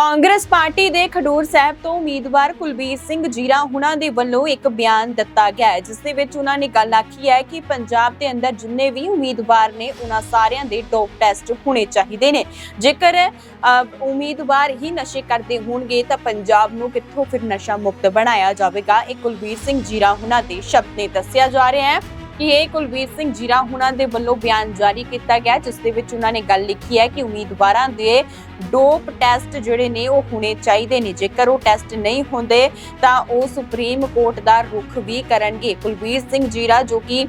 Congress party ਦੇ ਖਡੂਰ ਸਾਹਿਬ ਤੋਂ ਉਮੀਦਵਾਰ ਕੁਲਬੀਰ ਸਿੰਘ ਜੀਰਾ ਹੁਣਾਂ ਦੇ ਵੱਲੋਂ ਇੱਕ ਬਿਆਨ ਦਿੱਤਾ ਗਿਆ ਹੈ, ਜਿਸ ਦੇ ਵਿੱਚ ਉਹਨਾਂ ਨੇ ਗੱਲ ਆਖੀ ਹੈ ਕਿ ਪੰਜਾਬ ਦੇ ਅੰਦਰ ਜਿੰਨੇ ਵੀ ਉਮੀਦਵਾਰ ਨੇ, ਉਹਨਾਂ ਸਾਰਿਆਂ ਦੇ ਡੋਪ ਟੈਸਟ ਹੋਣੇ ਚਾਹੀਦੇ ਨੇ। ਜੇਕਰ ਉਮੀਦਵਾਰ ਹੀ ਨਸ਼ੇ ਕਰਦੇ ਹੋਣਗੇ, ਤਾਂ ਪੰਜਾਬ ਨੂੰ ਕਿੱਥੋਂ ਫਿਰ ਨਸ਼ਾ ਮੁਕਤ ਬਣਾਇਆ ਜਾਵੇਗਾ? ਇਹ ਕੁਲਬੀਰ ਸਿੰਘ ਜੀਰਾ ਹੁਣਾਂ ਦੇ ਸ਼ਬਦ ਨੇ ਦੱਸਿਆ ਜਾ ਰਿਹਾ ਹੈ। ਕਿ ਇਹ ਕੁਲਬੀਰ ਸਿੰਘ ਜੀਰਾ ਹੁਣਾਂ ਦੇ ਵੱਲੋਂ ਬਿਆਨ ਜਾਰੀ ਕੀਤਾ ਗਿਆ, ਜਿਸ ਦੇ ਵਿੱਚ ਉਹਨਾਂ ਨੇ ਗੱਲ ਲਿਖੀ ਹੈ ਕਿ ਉਮੀਦਵਾਰਾਂ ਦੇ ਡੋਪ ਟੈਸਟ ਜਿਹੜੇ ਨੇ ਉਹ ਹੋਣੇ ਚਾਹੀਦੇ ਨੇ। ਜੇਕਰ ਉਹ ਟੈਸਟ ਨਹੀਂ ਹੁੰਦੇ, ਤਾਂ ਉਹ ਸੁਪਰੀਮ ਕੋਰਟ ਦਾ ਰੁਖ ਵੀ ਕਰਨਗੇ। ਕੁਲਬੀਰ ਸਿੰਘ ਜੀਰਾ ਜੋ ਕਿ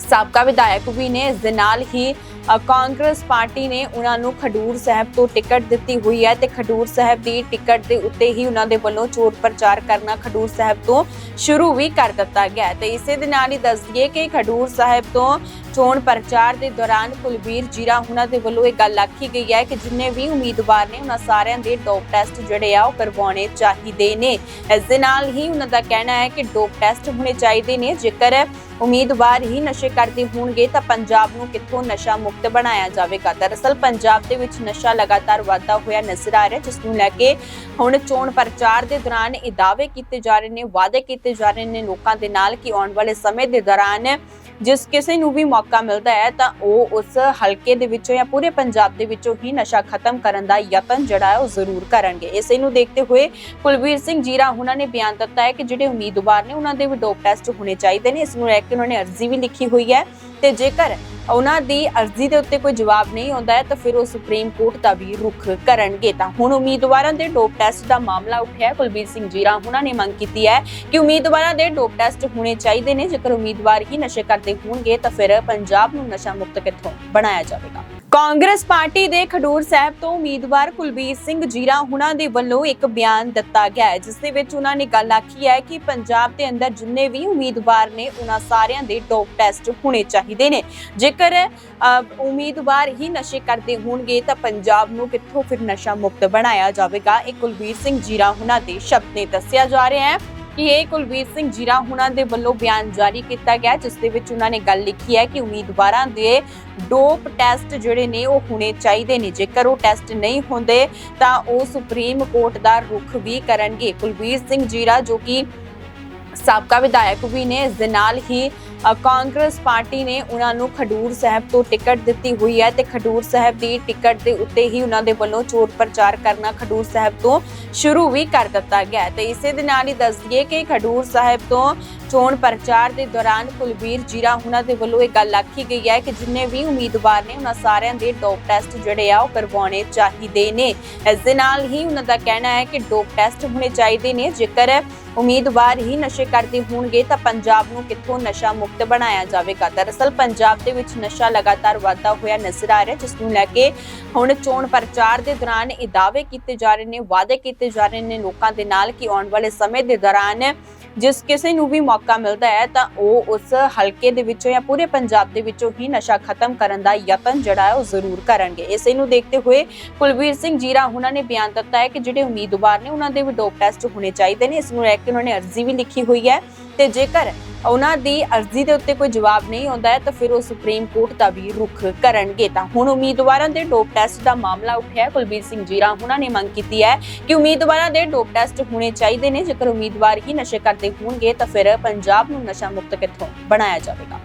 ਸਾਬਕਾ ਵਿਧਾਇਕ ਵੀ ਨੇ, ਇਸ ਦੇ ਨਾਲ ਹੀ ਕਾਂਗਰਸ ਪਾਰਟੀ ਨੇ ਉਹਨਾਂ ਨੂੰ ਖਡੂਰ ਸਾਹਿਬ ਤੋਂ ਟਿਕਟ ਦਿੱਤੀ ਹੋਈ ਹੈ ਤੇ ਖਡੂਰ ਸਾਹਿਬ ਦੀ ਟਿਕਟ ਦੇ ਉੱਤੇ ਹੀ ਉਹਨਾਂ ਦੇ ਵੱਲੋਂ ਚੋਰ ਪ੍ਰਚਾਰ ਕਰਨਾ ਖਡੂਰ ਸਾਹਿਬ ਤੋਂ ਸ਼ੁਰੂ ਵੀ ਕਰ ਦਿੱਤਾ ਗਿਆ ਹੈ। ਤੇ ਇਸੇ ਦੇ ਨਾਲ ਹੀ ਦੱਸ ਦਈਏ ਕਿ ਖਡੂਰ ਸਾਹਿਬ ਤੋਂ ਚੋਣ ਪ੍ਰਚਾਰ ਦੇ ਦੌਰਾਨ ਕੁਲਬੀਰ ਜੀਰਾ ਉਹਨਾਂ ਦੇ ਵੱਲੋਂ ਇਹ ਗੱਲ ਆਖੀ ਗਈ ਹੈ ਕਿ ਜਿੰਨੇ ਵੀ ਉਮੀਦਵਾਰ ਨੇ ਉਹਨਾਂ ਸਾਰਿਆਂ ਦੇ ਡੋਪ ਟੈਸਟ ਜਿਹੜੇ ਆ ਉਹ ਕਰਵਾਉਣੇ ਚਾਹੀਦੇ ਨੇ। ਇਸ ਦੇ ਨਾਲ ਹੀ ਉਹਨਾਂ ਦਾ ਕਹਿਣਾ ਹੈ ਕਿ ਡੋਪ ਟੈਸਟ ਹੋਣੇ ਚਾਹੀਦੇ ਨੇ। ਜੇਕਰ ਉਮੀਦਵਾਰ ਹੀ ਨਸ਼ੇ ਕਰਦੇ ਹੋਣਗੇ ਤਾਂ ਪੰਜਾਬ ਨੂੰ ਕਿੱਥੋਂ ਨਸ਼ਾ ਮੁਕਤ ਬਣਾਇਆ ਜਾਵੇਗਾ? ਦਰਅਸਲ ਪੰਜਾਬ ਦੇ ਵਿੱਚ ਨਸ਼ਾ ਲਗਾਤਾਰ ਵਾਧਾ ਹੋਇਆ ਨਜ਼ਰ ਆ ਰਿਹਾ ਜਿਸ ਨੂੰ ਲੈ ਕੇ ਹੁਣ ਚੋਣ ਪ੍ਰਚਾਰ ਦੇ ਦੌਰਾਨ ਇਹ ਦਾਅਵੇ ਕੀਤੇ ਜਾ ਰਹੇ ਨੇ, ਵਾਅਦੇ ਕੀਤੇ ਜਾ ਰਹੇ ਨੇ ਲੋਕਾਂ ਦੇ ਨਾਲ ਕਿ ਆਉਣ ਵਾਲੇ ਸਮੇਂ ਦੇ ਦੌਰਾਨ ਜਿਸ ਕਿਸੇ ਨੂੰ ਵੀ ਮੌਕਾ ਮਿਲਦਾ ਹੈ, ਤਾਂ ਉਹ ਉਸ ਹਲਕੇ ਦੇ ਵਿੱਚੋਂ ਜਾਂ ਪੂਰੇ ਪੰਜਾਬ ਦੇ ਵਿੱਚੋਂ ਹੀ ਨਸ਼ਾ ਖਤਮ ਕਰਨ ਦਾ ਯਤਨ ਜਿਹੜਾ ਹੈ, ਉਹ ਜ਼ਰੂਰ ਕਰਨਗੇ। ਇਸੇ ਨੂੰ ਦੇਖਦੇ ਹੋਏ ਕੁਲਵੀਰ ਸਿੰਘ ਜੀਰਾ ਉਹਨਾਂ ਨੇ ਬਿਆਨ ਦਿੱਤਾ ਹੈ ਕਿ ਜਿਹੜੇ ਉਮੀਦਵਾਰ ਨੇ, ਉਹਨਾਂ ਦੇ ਵੀ ਡੋਪ ਟੈਸਟ ਹੋਣੇ ਚਾਹੀਦੇ ਨੇ। ਇਸ ਨੂੰ ਲੈ ਕੇ ਉਹਨਾਂ ਨੇ ਅਰਜ਼ੀ ਵੀ ਲਿਖੀ ਹੋਈ ਹੈ ਤੇ ਜੇਕਰ ਉਹਨਾਂ ਦੀ ਅਰਜ਼ੀ ਦੇ ਉੱਤੇ ਕੋਈ ਜਵਾਬ ਨਹੀਂ ਆਉਂਦਾ ਹੈ, ਤਾਂ ਫਿਰ ਉਹ ਸੁਪਰੀਮ ਕੋਰਟ ਦਾ ਵੀ ਰੁਖ ਕਰਨਗੇ। ਤਾਂ ਹੁਣ ਉਮੀਦਵਾਰਾਂ ਦੇ ਡੋਪ ਟੈਸਟ ਦਾ ਮਾਮਲਾ ਉੱਠਿਆ ਕੁਲਬੀਰ ਸਿੰਘ ਜੀਰਾ ਉਹਨਾਂ ਨੇ ਮੰਗ ਕੀਤੀ ਹੈ ਕਿ ਉਮੀਦਵਾਰਾਂ ਦੇ ਡੋਪ ਟੈਸਟ ਹੋਣੇ ਚਾਹੀਦੇ ਨੇ। ਜੇਕਰ ਉਮੀਦਵਾਰ ਹੀ ਨਸ਼ੇ ਕਰਦੇ ਹੋਣਗੇ ਤਾਂ ਫਿਰ ਪੰਜਾਬ ਨੂੰ ਨਸ਼ਾ ਮੁਕਤ ਕਿੱਥੋਂ ਬਣਾਇਆ ਜਾਵੇਗਾ? ਕਾਂਗਰਸ ਪਾਰਟੀ ਦੇ ਖਡੂਰ ਸਾਹਿਬ ਤੋਂ ਉਮੀਦਵਾਰ ਕੁਲਬੀਰ ਸਿੰਘ ਜੀਰਾ ਹੁਣਾਂ ਦੇ ਵੱਲੋਂ ਇੱਕ ਬਿਆਨ ਦਿੱਤਾ ਗਿਆ ਹੈ, ਜਿਸ ਦੇ ਵਿੱਚ ਉਹਨਾਂ ਨੇ ਗੱਲ ਆਖੀ ਹੈ ਕਿ ਪੰਜਾਬ ਦੇ ਅੰਦਰ ਜਿੰਨੇ ਵੀ ਉਮੀਦਵਾਰ ਨੇ, ਉਹਨਾਂ ਸਾਰਿਆਂ ਦੇ ਡੋਪ ਟੈਸਟ ਹੋਣੇ ਚਾਹੀਦੇ ਨੇ। ਜੇਕਰ ਉਮੀਦਵਾਰ ਹੀ ਨਸ਼ੇ ਕਰਦੇ ਹੋਣਗੇ ਤਾਂ ਪੰਜਾਬ ਨੂੰ ਕਿੱਥੋਂ ਫਿਰ ਨਸ਼ਾ ਮੁਕਤ ਬਣਾਇਆ ਜਾਵੇਗਾ? ਇਹ ਕੁਲਬੀਰ ਸਿੰਘ ਜੀਰਾ ਹੁਣਾਂ ਦੇ ਸ਼ਬਦ ਨੇ ਦੱਸਿਆ ਜਾ ਰਿਹਾ ਹੈ। ਕਿ ਇਹ ਕੁਲਬੀਰ ਸਿੰਘ ਜੀਰਾ ਹੁਣਾਂ ਦੇ ਵੱਲੋਂ ਬਿਆਨ ਜਾਰੀ ਕੀਤਾ ਗਿਆ, ਜਿਸ ਦੇ ਵਿੱਚ ਉਹਨਾਂ ਨੇ ਗੱਲ ਲਿਖੀ ਹੈ ਕਿ ਉਮੀਦਵਾਰਾਂ ਦੇ ਡੋਪ ਟੈਸਟ ਜਿਹੜੇ ਨੇ ਉਹ ਹੋਣੇ ਚਾਹੀਦੇ ਨੇ। ਜੇਕਰ ਉਹ ਟੈਸਟ ਨਹੀਂ ਹੁੰਦੇ, ਤਾਂ ਉਹ ਸੁਪਰੀਮ ਕੋਰਟ ਦਾ ਰੁਖ ਵੀ ਕਰਨਗੇ। ਕੁਲਬੀਰ ਸਿੰਘ ਜੀਰਾ ਜੋ ਕਿ ਸਾਬਕਾ ਵਿਧਾਇਕ ਵੀ ਨੇ, ਇਸ ਦੇ ਨਾਲ ਹੀ ਕਾਂਗਰਸ ਪਾਰਟੀ ਨੇ ਉਹਨਾਂ ਨੂੰ ਖਡੂਰ ਸਾਹਿਬ ਤੋਂ ਟਿਕਟ ਦਿੱਤੀ ਹੋਈ ਹੈ ਤੇ ਖਡੂਰ ਸਾਹਿਬ ਦੀ ਟਿਕਟ ਦੇ ਉੱਤੇ ਹੀ ਉਹਨਾਂ ਦੇ ਵੱਲੋਂ ਚੋਰ ਪ੍ਰਚਾਰ ਕਰਨਾ ਖਡੂਰ ਸਾਹਿਬ ਤੋਂ ਸ਼ੁਰੂ ਵੀ ਕਰ ਦਿੱਤਾ ਗਿਆ ਹੈ। ਤੇ ਇਸੇ ਦੇ ਨਾਲ ਹੀ ਦੱਸ ਦਈਏ ਕਿ ਖਡੂਰ ਸਾਹਿਬ ਤੋਂ ਚੋਣ ਪ੍ਰਚਾਰ ਦੇ ਦੌਰਾਨ ਕੁਲਬੀਰ ਜੀਰਾ ਉਹਨਾਂ ਦੇ ਵੱਲੋਂ ਇਹ ਗੱਲ ਆਖੀ ਗਈ ਹੈ ਕਿ ਜਿੰਨੇ ਵੀ ਉਮੀਦਵਾਰ ਨੇ ਉਹਨਾਂ ਸਾਰਿਆਂ ਦੇ ਡੋਪ ਟੈਸਟ ਜਿਹੜੇ ਆ ਉਹ ਕਰਵਾਉਣੇ ਚਾਹੀਦੇ ਨੇ। ਇਸ ਦੇ ਨਾਲ ਹੀ ਉਹਨਾਂ ਦਾ ਕਹਿਣਾ ਹੈ ਕਿ ਡੋਪ ਟੈਸਟ ਹੋਣੇ ਚਾਹੀਦੇ ਨੇ। ਜੇਕਰ ਉਮੀਦਵਾਰ ਹੀ ਨਸ਼ੇ ਕਰਦੇ ਹੋਣਗੇ ਤਾਂ ਪੰਜਾਬ ਨੂੰ ਕਿੱਥੋਂ ਨਸ਼ਾ ਮੁਕਤ ਬਣਾਇਆ ਜਾਵੇਗਾ। ਦਰਅਸਲ ਪੰਜਾਬ ਦੇ ਵਿੱਚ ਨਸ਼ਾ ਲਗਾਤਾਰ ਵਾਧਾ ਹੋਇਆ ਨਜ਼ਰ ਆ ਰਿਹਾ, ਜਿਸ ਨੂੰ ਲੈ ਕੇ ਹੁਣ ਚੋਣ ਪ੍ਰਚਾਰ ਦੇ ਦੌਰਾਨ ਇਹ ਦਾਅਵੇ ਕੀਤੇ ਜਾ ਰਹੇ ਨੇ, ਵਾਅਦੇ ਕੀਤੇ ਜਾ ਰਹੇ ਨੇ ਲੋਕਾਂ ਦੇ ਨਾਲ ਕਿ ਆਉਣ ਵਾਲੇ ਸਮੇਂ ਦੇ ਦੌਰਾਨ ਜਿਸ ਕਿਸੇ ਨੂੰ ਵੀ ਮੌਕਾ ਮਿਲਦਾ ਹੈ, ਤਾਂ ਉਹ ਉਸ ਹਲਕੇ ਦੇ ਵਿੱਚੋਂ ਜਾਂ ਪੂਰੇ ਪੰਜਾਬ ਦੇ ਵਿੱਚੋਂ ਹੀ ਨਸ਼ਾ ਖਤਮ ਕਰਨ ਦਾ ਯਤਨ ਜਿਹੜਾ ਹੈ, ਉਹ ਜ਼ਰੂਰ ਕਰਨਗੇ। ਇਸੇ ਨੂੰ ਦੇਖਦੇ ਹੋਏ ਕੁਲਵੀਰ ਸਿੰਘ ਜੀਰਾ ਉਹਨਾਂ ਨੇ ਬਿਆਨ ਦਿੱਤਾ ਹੈ ਕਿ ਜਿਹੜੇ ਉਮੀਦਵਾਰ ਨੇ, ਉਹਨਾਂ ਦੇ ਵੀ ਡੋਪ ਟੈਸਟ ਹੋਣੇ ਚਾਹੀਦੇ ਨੇ। ਇਸ ਨੂੰ ਲੈ ਕੇ ਉਹਨਾਂ ਨੇ ਅਰਜ਼ੀ ਵੀ ਲਿਖੀ ਹੋਈ ਹੈ। ਤੇ ਜੇਕਰ ਉਹਨਾਂ ਦੀ ਅਰਜ਼ੀ ਦੇ ਉੱਤੇ ਕੋਈ ਜਵਾਬ ਨਹੀਂ ਆਉਂਦਾ ਹੈ, ਤਾਂ ਫਿਰ ਉਹ ਸੁਪਰੀਮ ਕੋਰਟ ਦਾ ਵੀ ਰੁਖ ਕਰਨਗੇ। ਤਾਂ ਹੁਣ ਉਮੀਦਵਾਰਾਂ ਦੇ ਡੋਪ ਟੈਸਟ ਦਾ ਮਾਮਲਾ ਉੱਠਿਆ ਕੁਲਬੀਰ ਸਿੰਘ ਜੀਰਾ ਉਹਨਾਂ ਨੇ ਮੰਗ ਕੀਤੀ ਹੈ ਕਿ ਉਮੀਦਵਾਰਾਂ ਦੇ ਡੋਪ ਟੈਸਟ ਹੋਣੇ ਚਾਹੀਦੇ ਨੇ। ਜੇਕਰ ਉਮੀਦਵਾਰ ਹੀ ਨਸ਼ੇ ਕਰਦੇ ਹੋਣਗੇ, ਤਾਂ ਫਿਰ ਪੰਜਾਬ ਨੂੰ ਨਸ਼ਾ ਮੁਕਤ ਕਿੱਥੋਂ ਬਣਾਇਆ ਜਾਵੇਗਾ?